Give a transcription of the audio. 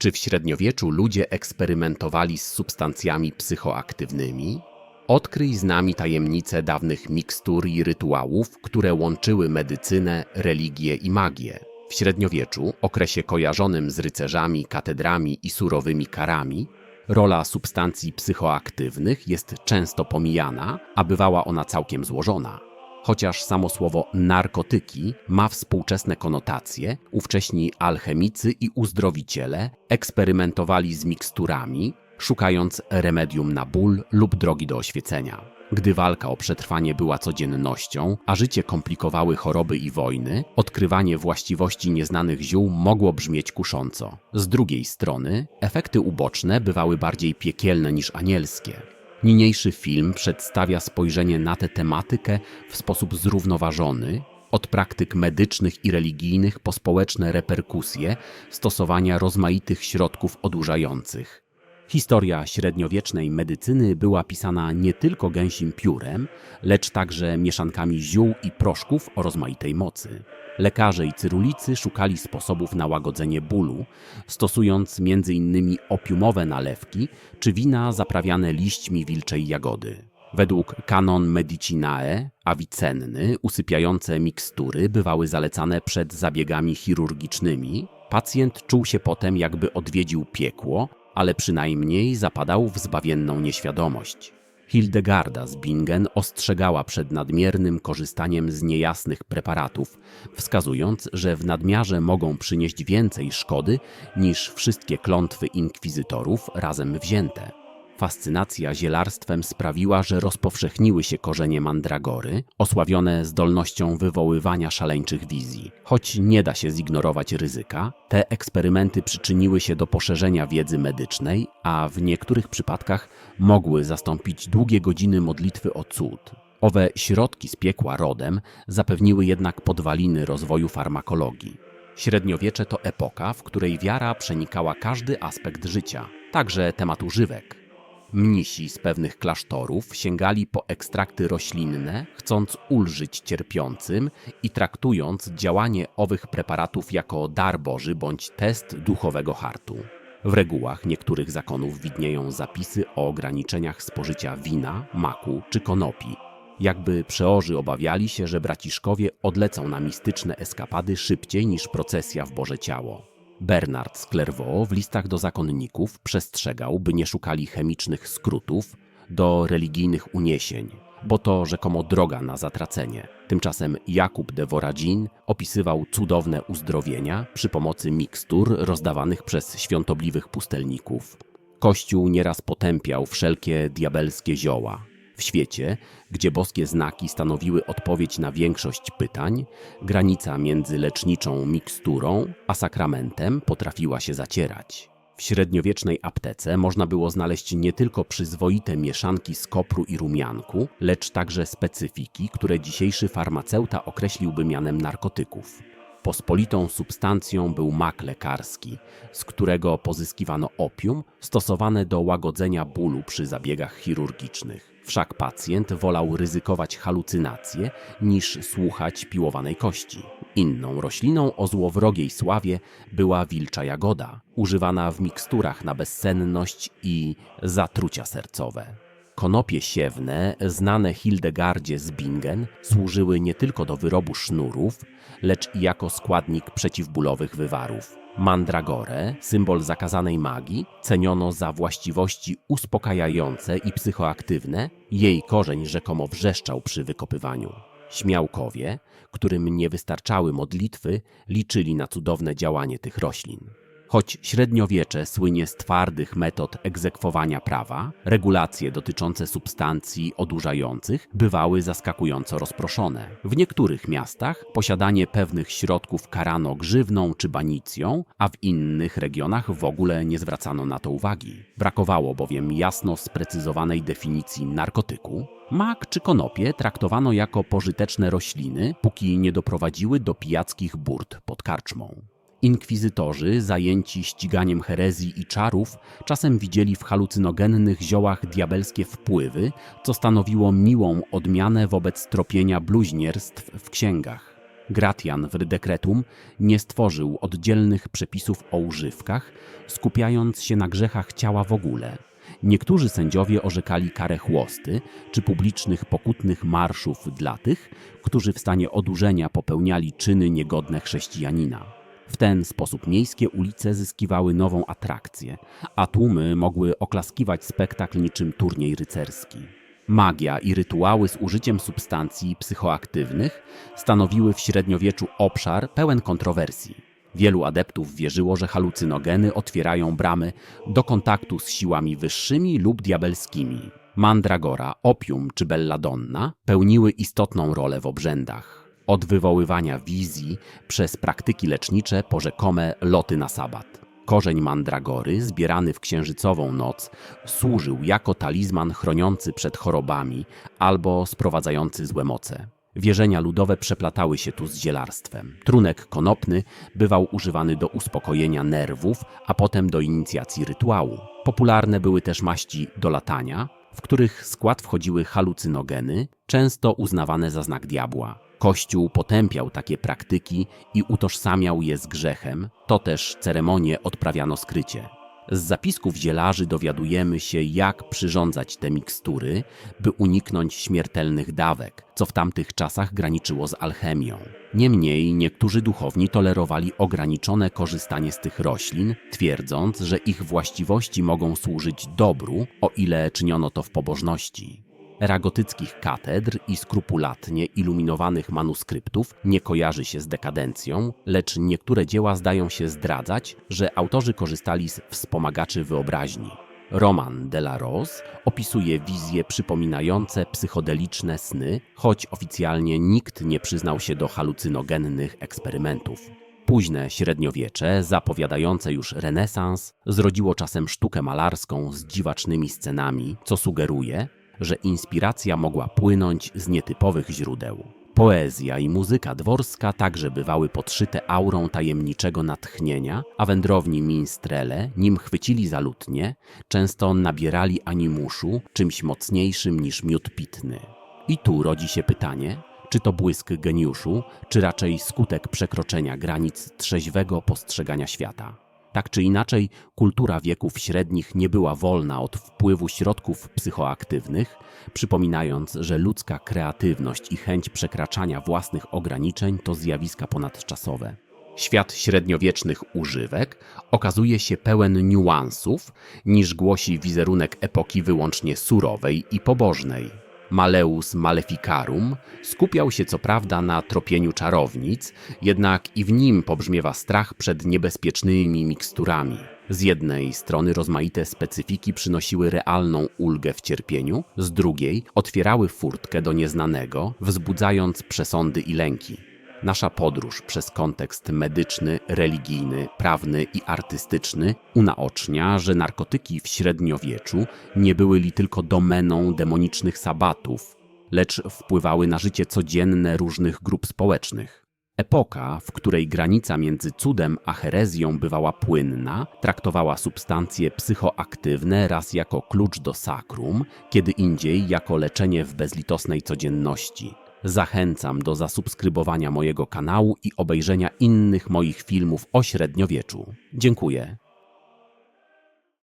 Czy w średniowieczu ludzie eksperymentowali z substancjami psychoaktywnymi? Odkryj z nami tajemnice dawnych mikstur i rytuałów, które łączyły medycynę, religię i magię. W średniowieczu, okresie kojarzonym z rycerzami, katedrami i surowymi karami, rola substancji psychoaktywnych jest często pomijana, a bywała ona całkiem złożona. Chociaż samo słowo narkotyki ma współczesne konotacje, ówcześni alchemicy i uzdrowiciele eksperymentowali z miksturami, szukając remedium na ból lub drogi do oświecenia. Gdy walka o przetrwanie była codziennością, a życie komplikowały choroby i wojny, odkrywanie właściwości nieznanych ziół mogło brzmieć kusząco. Z drugiej strony, efekty uboczne bywały bardziej piekielne niż anielskie. Niniejszy film przedstawia spojrzenie na tę tematykę w sposób zrównoważony, od praktyk medycznych i religijnych po społeczne reperkusje stosowania rozmaitych środków odurzających. Historia średniowiecznej medycyny była pisana nie tylko gęsim piórem, lecz także mieszankami ziół i proszków o rozmaitej mocy. Lekarze i cyrulicy szukali sposobów na łagodzenie bólu, stosując m.in. opiumowe nalewki czy wina zaprawiane liśćmi wilczej jagody. Według Canon Medicinae, Avicenny, usypiające mikstury bywały zalecane przed zabiegami chirurgicznymi. Pacjent czuł się potem, jakby odwiedził piekło, ale przynajmniej zapadał w zbawienną nieświadomość. Hildegarda z Bingen ostrzegała przed nadmiernym korzystaniem z niejasnych preparatów, wskazując, że w nadmiarze mogą przynieść więcej szkody niż wszystkie klątwy inkwizytorów razem wzięte. Fascynacja zielarstwem sprawiła, że rozpowszechniły się korzenie mandragory, osławione zdolnością wywoływania szaleńczych wizji. Choć nie da się zignorować ryzyka, te eksperymenty przyczyniły się do poszerzenia wiedzy medycznej, a w niektórych przypadkach mogły zastąpić długie godziny modlitwy o cud. Owe środki z piekła rodem zapewniły jednak podwaliny rozwoju farmakologii. Średniowiecze to epoka, w której wiara przenikała każdy aspekt życia, także temat używek. Mnisi z pewnych klasztorów sięgali po ekstrakty roślinne, chcąc ulżyć cierpiącym i traktując działanie owych preparatów jako dar Boży bądź test duchowego hartu. W regułach niektórych zakonów widnieją zapisy o ograniczeniach spożycia wina, maku czy konopi, jakby przeorzy obawiali się, że braciszkowie odlecą na mistyczne eskapady szybciej niż procesja w Boże Ciało. Bernard z Clairvaux w listach do zakonników przestrzegał, by nie szukali chemicznych skrótów do religijnych uniesień, bo to rzekomo droga na zatracenie. Tymczasem Jakub de Voragine opisywał cudowne uzdrowienia przy pomocy mikstur rozdawanych przez świątobliwych pustelników. Kościół nieraz potępiał wszelkie diabelskie zioła, w świecie, gdzie boskie znaki stanowiły odpowiedź na większość pytań, granica między leczniczą miksturą a sakramentem potrafiła się zacierać. W średniowiecznej aptece można było znaleźć nie tylko przyzwoite mieszanki z kopru i rumianku, lecz także specyfiki, które dzisiejszy farmaceuta określiłby mianem narkotyków. Pospolitą substancją był mak lekarski, z którego pozyskiwano opium stosowane do łagodzenia bólu przy zabiegach chirurgicznych. Wszak pacjent wolał ryzykować halucynacje niż słuchać piłowanej kości. Inną rośliną o złowrogiej sławie była wilcza jagoda, używana w miksturach na bezsenność i zatrucia sercowe. Konopie siewne, znane Hildegardzie z Bingen, służyły nie tylko do wyrobu sznurów, lecz i jako składnik przeciwbólowych wywarów. Mandragorę, symbol zakazanej magii, ceniono za właściwości uspokajające i psychoaktywne, jej korzeń rzekomo wrzeszczał przy wykopywaniu. Śmiałkowie, którym nie wystarczały modlitwy, liczyli na cudowne działanie tych roślin. Choć średniowiecze słynie z twardych metod egzekwowania prawa, regulacje dotyczące substancji odurzających bywały zaskakująco rozproszone. W niektórych miastach posiadanie pewnych środków karano grzywną czy banicją, a w innych regionach w ogóle nie zwracano na to uwagi. Brakowało bowiem jasno sprecyzowanej definicji narkotyku, Mak czy konopie traktowano jako pożyteczne rośliny, póki nie doprowadziły do pijackich burt pod karczmą. Inkwizytorzy, zajęci ściganiem herezji i czarów, czasem widzieli w halucynogennych ziołach diabelskie wpływy, co stanowiło miłą odmianę wobec tropienia bluźnierstw w księgach. Gratian w Decretum nie stworzył oddzielnych przepisów o używkach, skupiając się na grzechach ciała w ogóle. Niektórzy sędziowie orzekali karę chłosty czy publicznych pokutnych marszów dla tych, którzy w stanie odurzenia popełniali czyny niegodne chrześcijanina. W ten sposób miejskie ulice zyskiwały nową atrakcję, a tłumy mogły oklaskiwać spektakl niczym turniej rycerski. Magia i rytuały z użyciem substancji psychoaktywnych stanowiły w średniowieczu obszar pełen kontrowersji. Wielu adeptów wierzyło, że halucynogeny otwierają bramy do kontaktu z siłami wyższymi lub diabelskimi. Mandragora, opium czy belladonna pełniły istotną rolę w obrzędach. Od wywoływania wizji przez praktyki lecznicze po rzekome loty na sabat. Korzeń mandragory, zbierany w księżycową noc, służył jako talizman chroniący przed chorobami albo sprowadzający złe moce. Wierzenia ludowe przeplatały się tu z zielarstwem. Trunek konopny bywał używany do uspokojenia nerwów, a potem do inicjacji rytuału. Popularne były też maści do latania, w których skład wchodziły halucynogeny, często uznawane za znak diabła. Kościół potępiał takie praktyki i utożsamiał je z grzechem, to też ceremonie odprawiano skrycie. Z zapisków zielarzy dowiadujemy się, jak przyrządzać te mikstury, by uniknąć śmiertelnych dawek, co w tamtych czasach graniczyło z alchemią. Niemniej niektórzy duchowni tolerowali ograniczone korzystanie z tych roślin, twierdząc, że ich właściwości mogą służyć dobru, o ile czyniono to w pobożności. Era gotyckich katedr i skrupulatnie iluminowanych manuskryptów nie kojarzy się z dekadencją, lecz niektóre dzieła zdają się zdradzać, że autorzy korzystali z wspomagaczy wyobraźni. Roman de la Rose opisuje wizje przypominające psychodeliczne sny, choć oficjalnie nikt nie przyznał się do halucynogennych eksperymentów. Późne średniowiecze, zapowiadające już renesans, zrodziło czasem sztukę malarską z dziwacznymi scenami, co sugeruje, że inspiracja mogła płynąć z nietypowych źródeł. Poezja i muzyka dworska także bywały podszyte aurą tajemniczego natchnienia, a wędrowni minstrele, nim chwycili za lutnie, często nabierali animuszu czymś mocniejszym niż miód pitny. I tu rodzi się pytanie, czy to błysk geniuszu, czy raczej skutek przekroczenia granic trzeźwego postrzegania świata. Tak czy inaczej, kultura wieków średnich nie była wolna od wpływu środków psychoaktywnych, przypominając, że ludzka kreatywność i chęć przekraczania własnych ograniczeń to zjawiska ponadczasowe. Świat średniowiecznych używek okazuje się pełen niuansów, niż głosi wizerunek epoki wyłącznie surowej i pobożnej. Maleus Maleficarum skupiał się co prawda na tropieniu czarownic, jednak i w nim pobrzmiewa strach przed niebezpiecznymi miksturami. Z jednej strony rozmaite specyfiki przynosiły realną ulgę w cierpieniu, z drugiej otwierały furtkę do nieznanego, wzbudzając przesądy i lęki. Nasza podróż przez kontekst medyczny, religijny, prawny i artystyczny unaocznia, że narkotyki w średniowieczu nie były li tylko domeną demonicznych sabatów, lecz wpływały na życie codzienne różnych grup społecznych. Epoka, w której granica między cudem a herezją bywała płynna, traktowała substancje psychoaktywne raz jako klucz do sakrum, kiedy indziej jako leczenie w bezlitosnej codzienności. Zachęcam do zasubskrybowania mojego kanału i obejrzenia innych moich filmów o średniowieczu. Dziękuję.